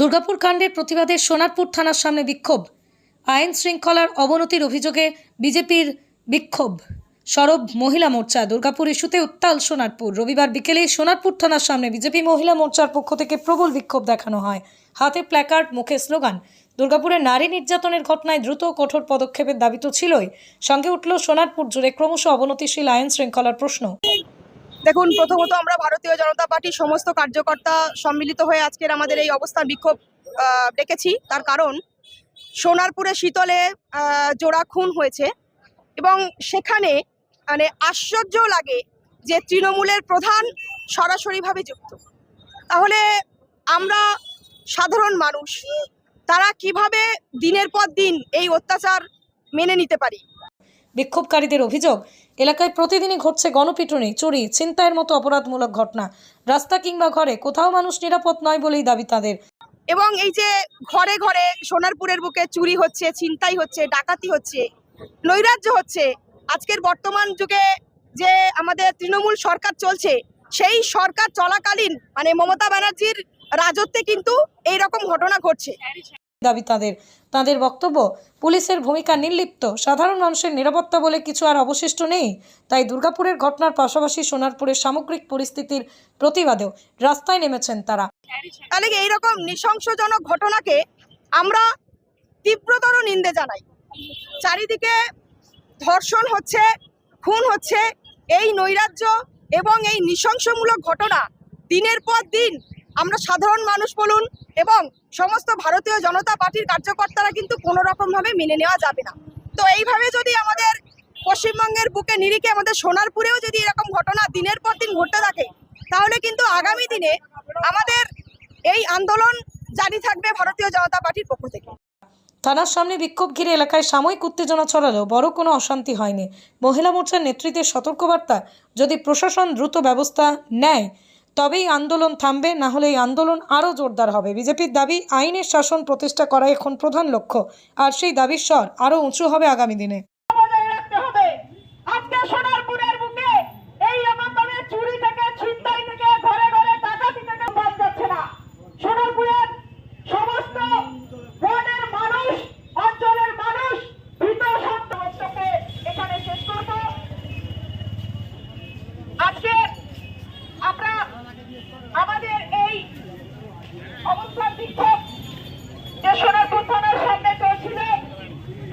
দুর্গাপুর কাণ্ডের প্রতিবাদে সোনারপুর থানার সামনে বিক্ষোভ। আইন শৃঙ্খলার অবনতির অভিযোগে বিজেপির বিক্ষোভ। সরব মহিলা মোর্চা দুর্গাপুর ইস্যুতে উত্তাল সোনারপুর। রবিবার বিকেলে সোনারপুর থানার সামনে বিজেপি মহিলা মোর্চার পক্ষ থেকে প্রবল বিক্ষোভ দেখানো হয়। হাতে প্ল্যাকার্ড, মুখে স্লোগান। দুর্গাপুরে নারী নির্যাতনের ঘটনায় দ্রুত কঠোর পদক্ষেপের দাবি তো ছিলই। সঙ্গে উঠল সোনারপুর জুড়ে ক্রমশ অবনতিশীল আইন শৃঙ্খলার প্রশ্ন। দেখুন, প্রথমত আমরা ভারতীয় জনতা পার্টির সমস্ত কার্যকর্তা সম্মিলিত হয়ে আজকের আমাদের এই অবস্থান বিক্ষোভ ডেকেছি। তার কারণ, সোনারপুরে শীতলে জোড়া খুন হয়েছে এবং সেখানে মানে আশ্চর্য লাগে যে তৃণমূলের প্রধান সরাসরিভাবে যুক্ত। তাহলে আমরা সাধারণ মানুষ, তারা কীভাবে দিনের পর দিন এই অত্যাচার মেনে নিতে পারি? বিক্ষোভকারীদের অভিযোগ, এলাকায় প্রতিদিনই ঘটছে গণপিটুনি, চুরি, ছিনতাইয়ের মতো অপরাধমূলক ঘটনা। রাস্তা কিংবা ঘরে কোথাও মানুষ নিরাপদ নয় বলেই দাবি তাদের। এবং এই যে ঘরে ঘরে সোনারপুরের বুকে চুরি হচ্ছে, ছিনতাই হচ্ছে, ডাকাতি হচ্ছে, নৈরাজ্য হচ্ছে, আজকের বর্তমান যুগে যে আমাদের তৃণমূল সরকার চলছে, সেই সরকার চলাকালীন মানে মমতা ব্যানার্জির রাজত্বে কিন্তু এই রকম ঘটনা ঘটছে। দাবি তাদের। তাদের বক্তব্য, পুলিশের ভূমিকা নির্লিপ্ত, সাধারণ মানুষের নিরাপত্তা বলে কিছু আর অবশিষ্ট নেই। তাই দুর্গাপুরের ঘটনার পাশাপাশি সোনারপুরের সামগ্রিক পরিস্থিতির প্রতিবাদেও রাস্তায় নেমেছেন তারা। তাহলে এইরকম নৃশংসজনক ঘটনাকে আমরা তীব্রতর নিন্দে জানাই? চারিদিকে ধর্ষণ হচ্ছে, খুন হচ্ছে, এই নৈরাজ্য এবং এই নৃশংসমূলক ঘটনা দিনের পর দিন আমরা সাধারণ মানুষ বলুন এবং সমস্ত ভারতীয় জনতা পার্টির কার্যকর্তারা কিন্তু কোনো রকমভাবে মেনে নেওয়া যাবে না। তো এইভাবে যদি আমাদের পশ্চিমবঙ্গের বুকে নিরিখে আমাদের সোনারপুরেও যদি এরকম ঘটনা দিনের পর দিন ঘটতে থাকে, তাহলে কিন্তু আগামী দিনে আমাদের এই আন্দোলন জারি থাকবে ভারতীয় জনতা পার্টির পক্ষ থেকে। থানার সামনে বিক্ষোভ ঘিরে এলাকায় সাময়িক উত্তেজনা ছড়ালেও বড় কোনো অশান্তি হয়নি। মহিলা মোর্চার নেতৃত্বের সতর্কবার্তা যদি প্রশাসন দ্রুত ব্যবস্থা নেয় তবেই আন্দোলন থামবে, না হলে এই আন্দোলন আরও জোরদার হবে। বিজেপির দাবি, আইনের শাসন প্রতিষ্ঠা করা এখন প্রধান লক্ষ্য, আর সেই দাবির স্বর আরও উঁচু হবে আগামী দিনে। অবস্থান বিক্ষোভ। দেশের সোনারপুর